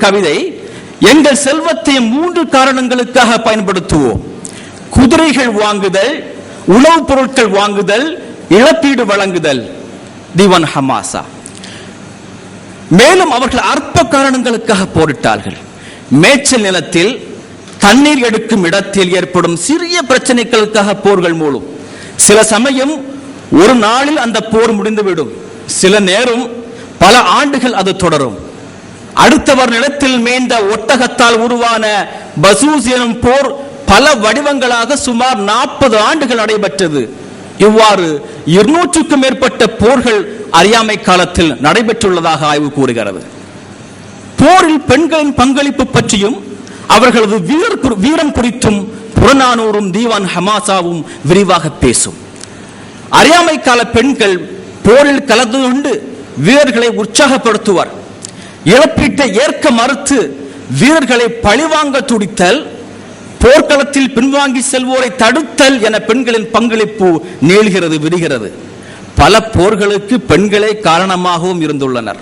கவிதை எங்கள் செல்வத்தை மூன்று காரணங்களுக்காக பயன்படுத்துவோம். குதிரைகள் வாங்குதல் உணவுப் பொருட்கள் வாங்குதல் இழப்பீடு வழங்குதல். திவான் ஹமாசா. மேலும் அவர்கள் அற்ப காரணங்களுக்காக போரிட்டார்கள். மேய்ச்சல் நிலத்தில் தண்ணீர் எடுக்கும் இடத்தில் ஏற்படும் சிறிய பிரச்சனைகளுக்காக போர்கள் மூலம். சில சமயம் ஒரு நாளில் அந்த போர் முடிந்துவிடும். சில நேரம் பல ஆண்டுகள் அது தொடரும். அடுத்தவர் நிலத்தில் மேய்ந்த ஒட்டகத்தால் உருவான பசூஸ் எனும் போர் பல வடிவங்களாக சுமார் நாற்பது ஆண்டுகள் நடைபெற்றது. இவ்வாறு இருநூற்றுக்கும் மேற்பட்ட போர்கள் அறியாமை காலத்தில் நடைபெற்றுள்ளதாக ஆய்வு கூறுகிறது. போரில் பெண்களின் பங்களிப்பு பற்றியும் அவர்களது வீரர் வீரம் குறித்தும் புறநானூரும் தீவான் ஹமாசாவும் விரிவாக பேசும். அறியாமை கால பெண்கள் போரில் கலந்து கொண்டு வீரர்களை உற்சாகப்படுத்துவர். இழப்பீட்டை ஏற்க மறுத்து வீரர்களை பழிவாங்க துடித்தல் போர்க்களத்தில் பின்வாங்கி செல்வோரை தடுத்தல் என பெண்களின் பங்களிப்பு நீள்கிறது விடுகிறது பல போர்களுக்கு பெண்களே காரணமாகவும் இருந்துள்ளனர்.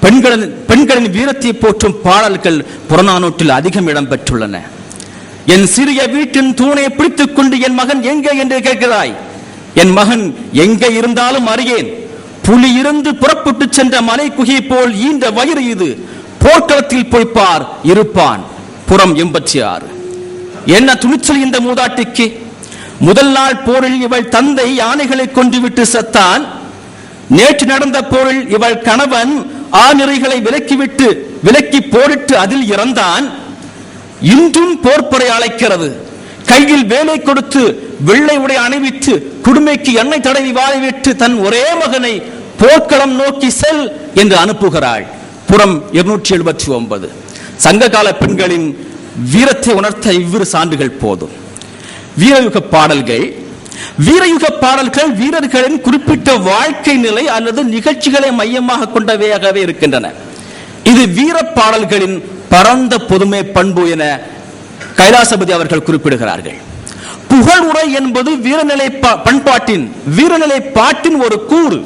பெண்களின் பெண்களின் வீரத்தை போற்றும் பாடல்கள் புறநானூற்றில் அதிகம் இடம்பெற்றுள்ளன என் சிறிய வீட்டின் தூணை பிடித்துக் கொண்டு என் மகன் எங்கே என்று கேட்கிறாய்? என் மகன் எங்கே இருந்தாலும் அறியேன். புலி இருந்து புறப்பட்டு சென்ற மலை குகை போல் ஈன்ற வயிறு இது. போர்க்களத்தில் போய் பார் இருப்பான் புறம் எண்பத்தி ஆறு என்ன துணிச்சல் இந்த மூதாட்டிக்கு? முதல் நாள் போரில் இவள் தந்தை யானைகளை கொன்றுவிட்டு செத்தான். நேற்று நடந்த போரில் இவள் கணவன் ஆநிறைகளை விலக்கிவிட்டு விலக்கி போரிட்டு அதில் இறந்தான். இன்றும் போர்ப்படை அழைக்கிறது. கையில் வேலை கொடுத்து வெள்ளை உடை அணிவித்து குடுமைக்கு எண்ணெய் தடவி வாழிவிட்டு தன் ஒரே மகனை போர்க்களம் நோக்கி செல் என்று அனுப்புகிறாள். புறம் இருநூற்றி எழுபத்தி ஒன்பது. சங்ககால பெண்களின் வீரத்தை உணர்த்த இவ்விரு சான்றுகள் போதும். வீரயுக பாடல்கள். வீரயுக பாடல்கள் வீரர்களின் குறிப்பிட்ட வாழ்க்கை நிலை அல்லது நிகழ்ச்சிகளை மையமாக கொண்டவையாகவே இருக்கின்றன. இது வீர பாடல்களின் பரந்த பொதுமை பண்பு என கைலாசபதி அவர்கள் குறிப்பிடுகிறார்கள். புகழ் உரை என்பது வீரநிலை பண்பாட்டின் வீரநிலை பாட்டின் ஒரு கூறு.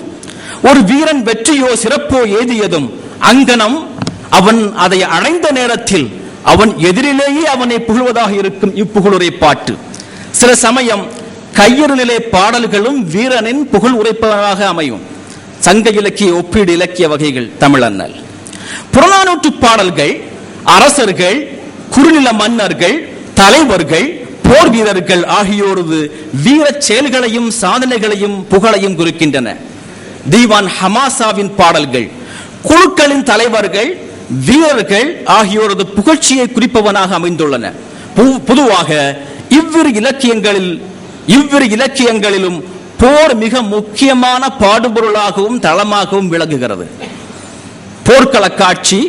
ஒரு வீரன் வெற்றியோ சிறப்போ ஏதியதும் அங்கனம் அவன் அதை அடைந்த நேரத்தில் அவன் எதிரிலேயே அவனை புகழ்வதாக இருக்கும் இப்புகழுரை பாட்டு. சில சமயம் கையறு நிலை பாடல்களும் வீரனின் புகழ் உரைப்பதாக அமையும். சங்க இலக்கிய ஒப்பீடு இலக்கிய வகைகள் தமிழன்னல் புறநானூற்று பாடல்கள் அரசர்கள் குறுநில மன்னர்கள் தலைவர்கள் போர் வீரர்கள் ஆகியோரது வீர செயல்களையும் சாதனைகளையும் புகழையும் குறிக்கின்றன. தீவான் ஹமாசாவின் பாடல்கள் குழுக்களின் தலைவர்கள் வீரர்கள் ஆகியோரது புகழ்ச்சியை குறிப்பவனாக அமைந்துள்ளன. பொதுவாக இவ்விரு இலக்கியங்களில் இவ்விரு இலக்கியங்களிலும் போர் மிக முக்கியமான பாடுபொருளாகவும் தளமாகவும் விளங்குகிறது. போர்க்கள காட்சி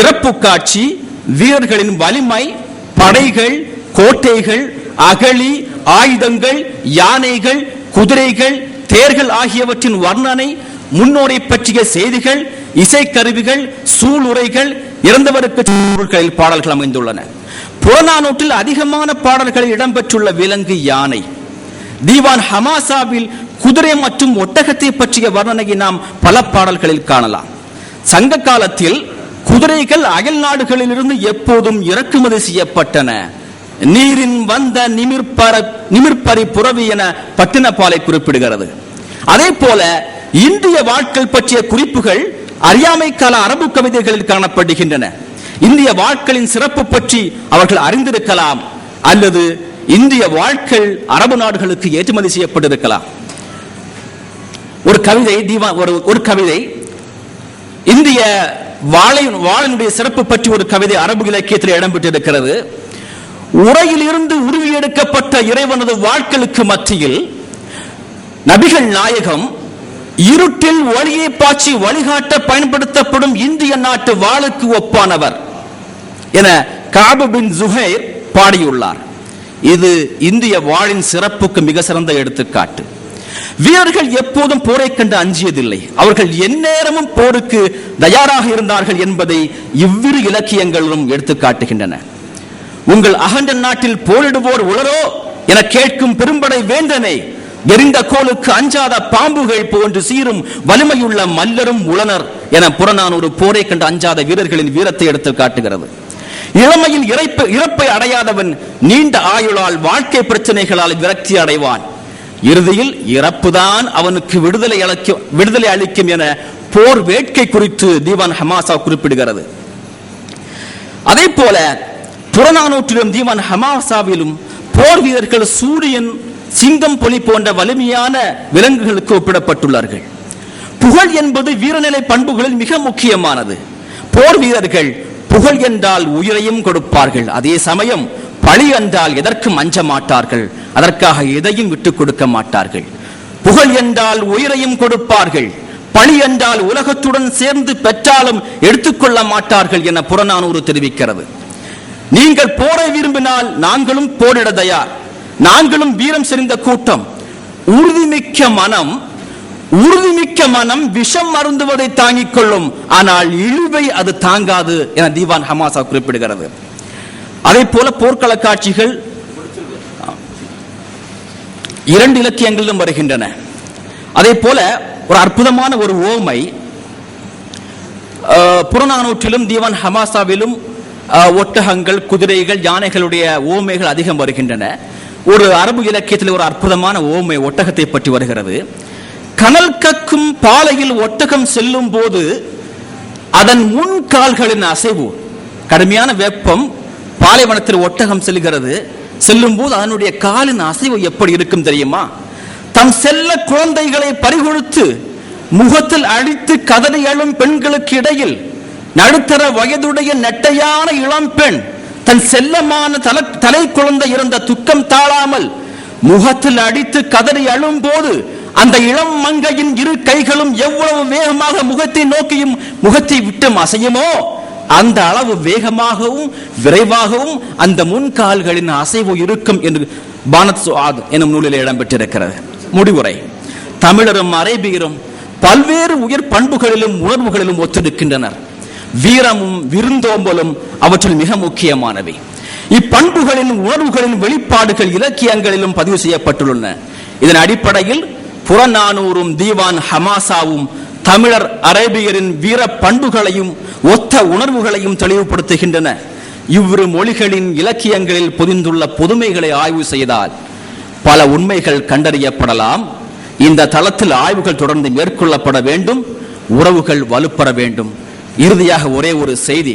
இறப்பு காட்சி வீரர்களின் வலிமை படைகள் கோட்டைகள் அகழி ஆயுதங்கள் யானைகள் குதிரைகள் தேர்கள் ஆகியவற்றின் வர்ணனை முன்னோரை பற்றிய செய்திகள் இசைக்கருவிகள் சூளுரைகள் இறந்தவருக்கு பொருட்களில் பாடல்கள் அமைந்துள்ளன. புறநானூற்றில் அதிகமான பாடல்களில் இடம்பெற்றுள்ள விலங்கு யானை. தீவான் ஹமாசாவில் குதிரை மற்றும் ஒட்டகத்தை பற்றிய வர்ணனையை நாம் பல பாடல்களில் காணலாம். சங்க காலத்தில் குதிரைகள் அயல் நாடுகளிலிருந்து எப்போதும் இறக்குமதி செய்யப்பட்டன. நீரின் வந்த நிமிர்பர நிமிர்பரி புறவி என பட்டினப்பாலை குறிப்பிடுகிறது. அதே போல இந்திய வாழ்க்கை பற்றிய குறிப்புகள் அறியாமை கால அரபு கவிதைகளில் காணப்படுகின்றன. இந்திய வாழ்க்கையின் சிறப்பு பற்றி அவர்கள் அறிந்திருக்கலாம் அல்லது இந்திய வாழ்க்கை அரபு நாடுகளுக்கு ஏற்றுமதி செய்யப்பட்டிருக்கலாம். ஒரு கவிதை தீவா ஒரு ஒரு கவிதை இந்திய வாழை வாழனுடைய சிறப்பு பற்றி ஒரு கவிதை அரபு இலக்கியத்தில் இடம்பெற்றிருக்கிறது. உரையில் இருந்து உருவி எடுக்கப்பட்ட இறைவனது வாழ்க்கைக்கு மத்தியில் நபிகள் நாயகம் இருட்டில் ஒளியை பாய்ச்சி வழிகாட்ட பயன்படுத்தப்படும் இந்திய நாட்டு வாளுக்கு ஒப்பானவர் என காபு பின் ஜுஹைர் பாடியுள்ளார். இது இந்திய வாளின் சிறப்புக்கு மிக சிறந்த எடுத்துக்காட்டு. வீரர்கள் எப்போதும் போரை கண்டு அஞ்சியதில்லை. அவர்கள் எந்நேரமும் போருக்கு தயாராக இருந்தார்கள் என்பதை இவ்விரு இலக்கியங்களும் எடுத்து காட்டுகின்றன. உங்கள் அகண்ட நாட்டில் போரிடுவோர் உளரோ என கேட்கும் பெரும்படை வேந்தனை எரிந்த கோலுக்கு அஞ்சாத பாம்புகள் போன்று சீரும் வலிமையுள்ள மல்லரும் உளனர் என புறநானூறு போரை கண்டு அஞ்சாத வீரர்களின் வீரத்தை எடுத்து காட்டுகிறது. இளமையில் இறப்பை அடையாதவன் நீண்ட ஆயுளால் வாழ்க்கை பிரச்சனைகளால் விரக்தி அடைவான். இறுதியில் இறப்புதான் அவனுக்கு விடுதலை அளிக்கும் விடுதலை அளிக்கும் என போர் வேட்கை குறித்து தீவான் ஹமாசா குறிப்பிடுகிறது. அதே போல புறநானூற்றிலும் தீவான் ஹமாசாவிலும் போர் வீரர்கள் சூரியன் சிங்கம் புலி போன்ற வலிமையான விலங்குகளுக்கு ஒப்பிடப்பட்டுள்ளார்கள். புகழ் என்பது வீரநிலை பண்புகளில் மிக முக்கியமானது. போர் வீரர்கள் புகழ் என்றால் உயிரையும் கொடுப்பார்கள். அதே சமயம் பழி என்றால் எதற்கும் அஞ்ச மாட்டார்கள். அதற்காக எதையும் விட்டுக் கொடுக்க மாட்டார்கள். புகழ் என்றால் உயிரையும் கொடுப்பார்கள். பழி என்றால் உலகத்துடன் சேர்ந்து பெற்றாலும் எடுத்துக்கொள்ள மாட்டார்கள் என புறநானூறு தெரிவிக்கிறது. நீங்கள் போரை விரும்பினால் நாங்களும் போரிட தயார். நாங்களும் வீரம் செறிந்த கூட்டம். உறுதிமிக்க மனம் உறுதிமிக்க மனம் விஷம் மருந்துவதை தாங்கிக் கொள்ளும். ஆனால் இழிவை அது தாங்காது என தீவான் ஹமாசா குறிப்பிடுகிறது. அதே போல போர்க்கள காட்சிகள் இரண்டு இலக்கியங்களிலும் வருகின்றன. அதே போல ஒரு அற்புதமான ஒரு ஓமை புறநானூற்றிலும் தீவான் ஹமாசாவிலும் ஒட்டகங்கள் குதிரைகள் யானைகளுடைய ஓமைகள் அதிகம் வருகின்றன. ஒரு அரபு இலக்கியத்தில் ஒரு அற்புதமான ஓமை ஒட்டகத்தை பற்றி வருகிறது. கனல் கக்கும் பாலையில் ஒட்டகம் செல்லும் போது அதன் முன் கால்களின் அசைவு கடுமையான வெப்பம் பாலைவனத்தில் ஒட்டகம் செல்கிறது. செல்லும் போது அதனுடைய காலின் அசைவு எப்படி இருக்கும் தெரியுமா? தம் செல்ல குழந்தைகளை பறிகொடுத்து முகத்தில் அடித்து கதறி எழும் பெண்களுக்கு இடையில் நடுத்தர வயதுடைய நெட்டையான இளம் பெண் தன் செல்லமான தலை தலை குழந்தை இருந்த துக்கம் தாழாமல் முகத்தில் அடித்து கதறி அழும் போது அந்த இளம் மங்கையின் இரு கைகளும் எவ்வளவு வேகமாக முகத்தை நோக்கியும் முகத்தை விட்டும் அசையுமோ? அந்த அளவு வேகமாகவும் விரைவாகவும் அந்த முன்கால்களின் அசைவு இருக்கும் என்று பானத் சுவாத் எனும் நூலில் இடம்பெற்றிருக்கிறது. முடிவுரை. தமிழரும் அரேபியரும் பல்வேறு உயர் பண்புகளிலும் உணர்வுகளிலும் ஒத்திருக்கின்றனர். வீரமும் விருந்தோம்பலும் அவற்றில் மிக முக்கியமானவை. இப்பண்புகளின் உணர்வுகளின் வெளிப்பாடுகள் இலக்கியங்களிலும் பதிவு செய்யப்பட்டுள்ளன. இதன் அடிப்படையில் புறநானூரும் தீவான் ஹமாசாவும் தமிழர் அரேபியரின் வீர பண்புகளையும் ஒத்த உணர்வுகளையும் தெளிவுபடுத்துகின்றன. இவ்விரு மொழிகளின் இலக்கியங்களில் பொதிந்துள்ள புதுமைகளை ஆய்வு செய்தால் பல உண்மைகள் கண்டறியப்படலாம். இந்த தளத்தில் ஆய்வுகள் தொடர்ந்து மேற்கொள்ளப்பட வேண்டும் உறவுகள் வலுப்பெற வேண்டும். இறுதியாக ஒரே ஒரு செய்தி.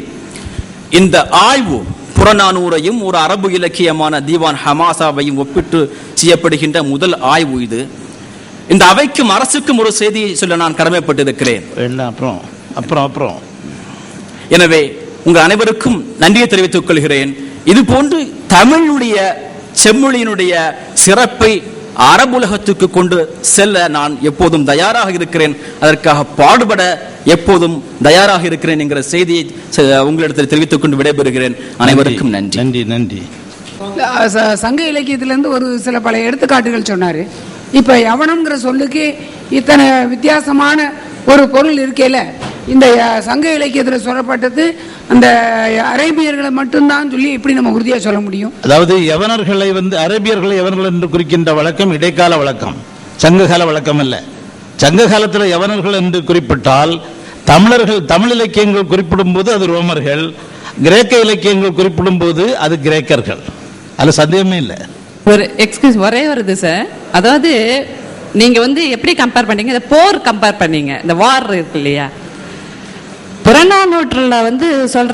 இந்த ஆய்வு புறநானூரையும் ஒரு அரபு இலக்கியமான தீவான் ஹமாசாவையும் ஒப்பிட்டு செய்யப்படுகின்ற முதல் ஆய்வு இது. இந்த அவைக்கும் அரசுக்கும் ஒரு செய்தியை சொல்ல நான் கடமைப்பட்டிருக்கிறேன். எல்லாம் அப்புறம் அப்புறம் அப்புறம். எனவே உங்கள் அனைவருக்கும் நன்றியை தெரிவித்துக் கொள்கிறேன். இது போன்று தமிழுடைய செம்மொழியினுடைய சிறப்பை அரபுலகத்துக்கு கொண்டு செல்ல நான் எப்போதும் தயாராக இருக்கிறேன். அதற்காக பாடுபட எப்போதும் தயாராக இருக்கிறேன் என்கிற செய்தியை உங்களிடத்தில் தெரிவித்துக் கொண்டு விடைபெறுகிறேன். அனைவருக்கும் நன்றி. நன்றி நன்றி. சங்க இலக்கியத்திலேருந்து ஒரு சில பல எடுத்துக்காட்டுகள் சொன்னாரு. இப்ப யவனம்ங்கிற சொல்லுக்கு இத்தனை வித்தியாசமான ஒரு பொருள் இருக்கையில் இந்த சங்க இலக்கியத்தில் சொல்லப்பட்டது அந்த அரேபியர்களை மட்டும்தான் சொல்லி எப்படி நம்ம உறுதியாக சொல்ல முடியும். அதாவது யவனர்களை வந்து அரேபியர்களை யவனர்கள் என்று குறிக்கின்ற வழக்கம் இடைக்கால வழக்கம் சங்ககால வழக்கம் அல்ல. சங்க காலத்தில் யவனர்கள் என்று குறிப்பிட்டால் தமிழர்கள் தமிழ் இலக்கியங்கள் குறிப்பிடும் போது அது ரோமர்கள் கிரேக்க இலக்கியங்கள் குறிப்பிடும் போது அது கிரேக்கர்கள். அதில் சந்தேகமே இல்லை. ஒரு எக்ஸ்கியூஸ் ஒரே வருது சார் அதாவது நீங்க வந்து எப்படி கம்பேர் பண்ணீங்க இந்த போர் கம்பேர் பண்ணீங்க. இந்த வார் இருக்கு இல்லையா? புறநானூற்றில் வந்து சொல்ற